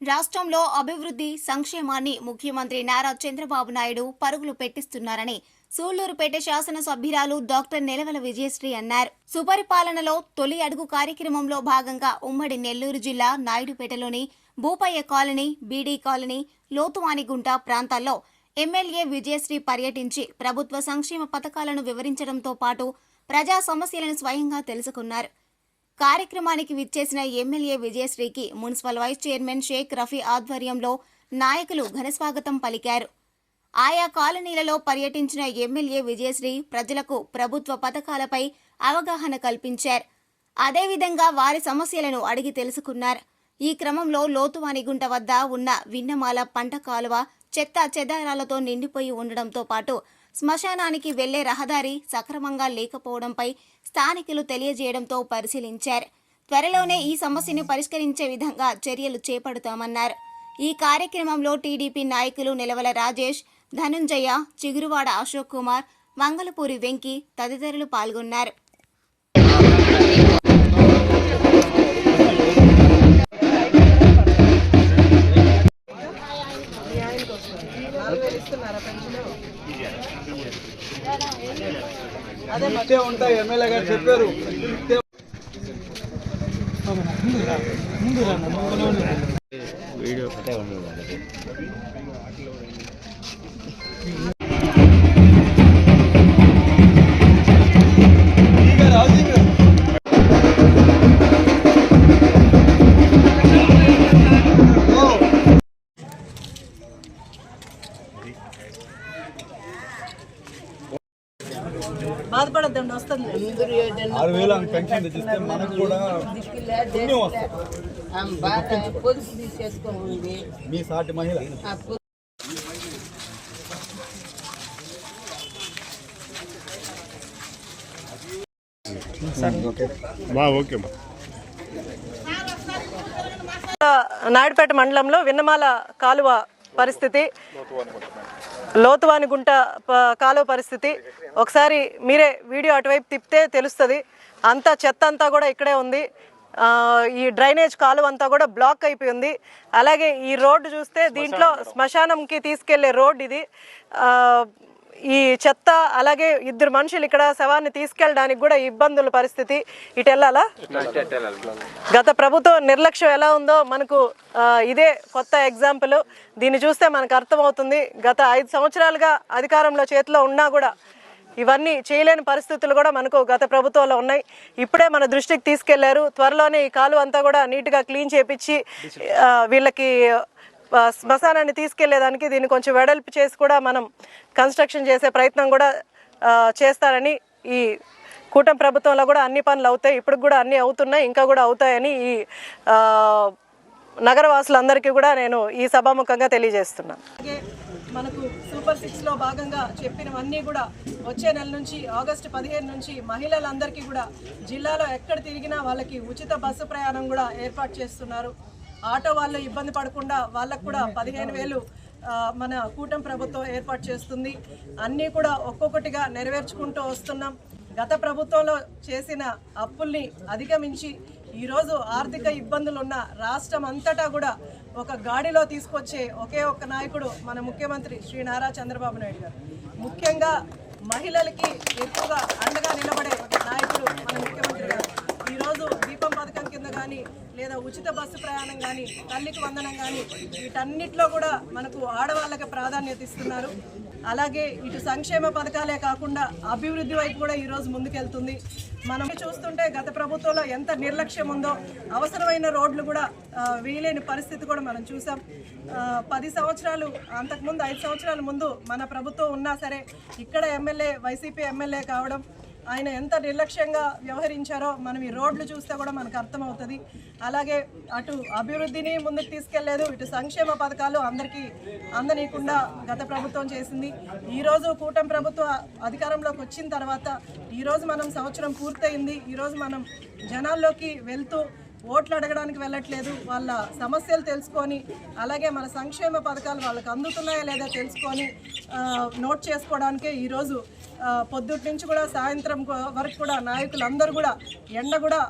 రాష్ట్రంలో అభివృద్ధి సంక్షేమాన్ని ముఖ్యమంత్రి నారా చంద్రబాబు నాయుడు పరుగులు పెట్టిస్తున్నారని సూళ్ళూరుపేట శాసనసభ్యురాలు డాక్టర్ నెలవల విజయశ్రీ అన్నారు. సుపరిపాలనలో తొలి అడుగు కార్యక్రమంలో భాగంగా ఉమ్మడి నెల్లూరు జిల్లా నాయుడుపేటలోని Bhupayya colony BD colony Lothuvanigunta ప్రాంతాల్లో ఎమ్మెల్యే విజయశ్రీ పర్యటించి ప్రభుత్వ సంక్షేమ పథకాలను వివరించడంతో పాటు ప్రజా సమస్యలను స్వయంగా తెలుసుకున్నారు. కార్యక్రమానికి విచ్చేసిన MLA విజయశ్రీకి municipal vice chairman Sheikh Rafi ఆధ్వర్యంలో నాయకులు ఘనస్వాగతం పలికారు. ఆయా కాలనీలలో పర్యటించిన ఎమ్మెల్యే విజయశ్రీ ప్రజలకు ప్రభుత్వ పథకాలపై అవగాహన కల్పించారు. అదేవిధంగా వారి సమస్యలను అడిగి తెలుసుకున్నారు. ఈ క్రమంలో లోతువానిగుంట వద్ద ఉన్న విన్నమాల పంట కాలువ చెత్త చెదారాలతో నిండిపోయి ఉండడంతో పాటు శ్మశానానికి వెళ్ళే రహదారి సక్రమంగా లేకపోవడంపై స్థానికులు తెలియజేయడంతో పరిశీలించారు. త్వరలోనే ఈ సమస్యను పరిష్కరించే విధంగా చర్యలు చేపడతామన్నారు. ఈ కార్యక్రమంలో టీడీపీ నాయకులు నిలవల రాజేష్ ధనుంజయ చిగురువాడ అశోక్ కుమార్ మంగళపూరి వెంకి తదితరులు పాల్గొన్నారు. ఇస్తే ఉంటాయి ఎమ్మెల్యే గారు చెప్పారు. ఇస్తే బాధపడద్దండి వస్తుంది. ఆరు వేలు ఆమె పెన్షన్ తెచ్చిస్తే మనకు కూడా పుణ్యం వస్తుంది. పొదుపు తీసేసుకోండి మీ సాటి మహిళ. నాయుడుపేట మండలంలో విన్నమాల కాలువ పరిస్థితి. లోతువానిగుంట ప- కాలువ పరిస్థితి. ఒకసారి మీరే వీడియో అటువైపు తిప్పితే తెలుస్తుంది. అంతా చెత్త అంతా కూడా ఇక్కడే ఉంది. ఈ డ్రైనేజ్ కాలువ అంతా కూడా బ్లాక్ అయిపోయింది. అలాగే ఈ రోడ్డు చూస్తే దీంట్లో శ్మశానంకి తీసుకెళ్ళే రోడ్ ఇది. ఈ చెత్త అలాగే ఇద్దరు మనుషులు ఇక్కడ శవాన్ని తీసుకెళ్ళడానికి కూడా ఇబ్బందుల పరిస్థితి ఇటు వెళ్ళాలా? గత ప్రభుత్వం నిర్లక్ష్యం ఎలా ఉందో మనకు ఇదే కొత్త ఎగ్జాంపుల్. దీన్ని చూస్తే మనకు అర్థమవుతుంది. గత ఐదు సంవత్సరాలుగా అధికారంలో చేతిలో ఉన్నా కూడా ఇవన్నీ చేయలేని పరిస్థితులు కూడా మనకు గత ప్రభుత్వంలో ఉన్నాయి. ఇప్పుడే మన దృష్టికి తీసుకెళ్ళారు. త్వరలోనే ఈ కాలు అంతా కూడా నీట్గా క్లీన్ చేపించి వీళ్ళకి శ్మశానాన్ని తీసుకెళ్ళేదానికి దీన్ని కొంచెం వెడల్పు చేసి కూడా మనం కన్స్ట్రక్షన్ చేసే ప్రయత్నం కూడా చేస్తారని ఈ కూటమి ప్రభుత్వంలో కూడా అన్ని పనులు అవుతాయి. ఇప్పుడు కూడా అన్నీ అవుతున్నాయి ఇంకా కూడా అవుతాయని ఈ నగరవాసులందరికీ కూడా నేను ఈ సభాముఖంగా తెలియజేస్తున్నాను మనకు సూపర్ సిక్స్లో భాగంగా చెప్పినవన్నీ కూడా వచ్చే నెల నుంచి ఆగస్టు పదిహేను నుంచి మహిళలందరికీ కూడా జిల్లాలో ఎక్కడ తిరిగినా వాళ్ళకి ఉచిత బస్సు ప్రయాణం కూడా ఏర్పాటు చేస్తున్నారు. ఆటో వాళ్ళు ఇబ్బంది పడకుండా వాళ్ళకు కూడా పదిహేను వేలు మన కూటమి ప్రభుత్వం ఏర్పాటు చేస్తుంది. అన్నీ కూడా ఒక్కొక్కటిగా నెరవేర్చుకుంటూ వస్తున్నాం. గత ప్రభుత్వంలో చేసిన అప్పుల్ని అధిగమించి ఈరోజు ఆర్థిక ఇబ్బందులున్న రాష్ట్రం అంతటా కూడా ఒక గాడిలో తీసుకొచ్చే ఒకే ఒక్క నాయకుడు మన ముఖ్యమంత్రి శ్రీ నారా చంద్రబాబు నాయుడు గారు. ముఖ్యంగా మహిళలకి ఎక్కువగా అండగా నిలబడే కానీ లేదా ఉచిత బస్సు ప్రయాణం కానీ తల్లికి వందనం కానీ వీటన్నిటిలో కూడా మనకు ఆడవాళ్ళకి ప్రాధాన్యత ఇస్తున్నారు. అలాగే ఇటు సంక్షేమ పథకాలే కాకుండా అభివృద్ధి వైపు కూడా ఈరోజు ముందుకెళ్తుంది. మనం చూస్తుంటే గత ప్రభుత్వంలో ఎంత నిర్లక్ష్యం ఉందో అవసరమైన రోడ్లు కూడా వీలైన పరిస్థితి కూడా మనం చూసాం. పది సంవత్సరాలు అంతకుముందు ఐదు సంవత్సరాల ముందు మన ప్రభుత్వం ఉన్నా సరే ఇక్కడ ఎమ్మెల్యే వైసీపీ ఎమ్మెల్యే కావడం ఆయన ఎంత నిర్లక్ష్యంగా వ్యవహరించారో మనం ఈ రోడ్లు చూస్తే కూడా మనకు అర్థమవుతుంది. అలాగే అటు అభివృద్ధిని ముందుకు తీసుకెళ్ళేదు ఇటు సంక్షేమ పథకాలు అందరికీ అందనీయకుండా గత ప్రభుత్వం చేసింది. ఈరోజు కూటమి ప్రభుత్వం అధికారంలోకి వచ్చిన తర్వాత ఈరోజు మనం సంవత్సరం పూర్తయింది. ఈరోజు మనం జనాల్లోకి వెళ్తూ ఓట్లు అడగడానికి వెళ్ళట్లేదు. వాళ్ళ సమస్యలు తెలుసుకొని అలాగే మన సంక్షేమ పథకాలు వాళ్ళకి అందుతున్నాయా లేదా తెలుసుకొని నోట్ చేసుకోవడానికే ఈరోజు పొద్దుటి నుంచి కూడా సాయంత్రం వరకు కూడా నాయకులు అందరూ కూడా ఎండ కూడా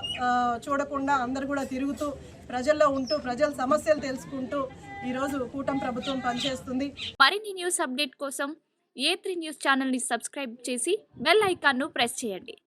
చూడకుండా అందరు కూడా తిరుగుతూ ప్రజల్లో ఉంటూ ప్రజల సమస్యలు తెలుసుకుంటూ ఈరోజు కూటమి ప్రభుత్వం పనిచేస్తుంది. మరిన్ని న్యూస్ అప్డేట్ కోసం ఏ త్రీ న్యూస్ ఛానల్ని సబ్స్క్రైబ్ చేసి బెల్ ఐకాన్ను ప్రెస్ చేయండి.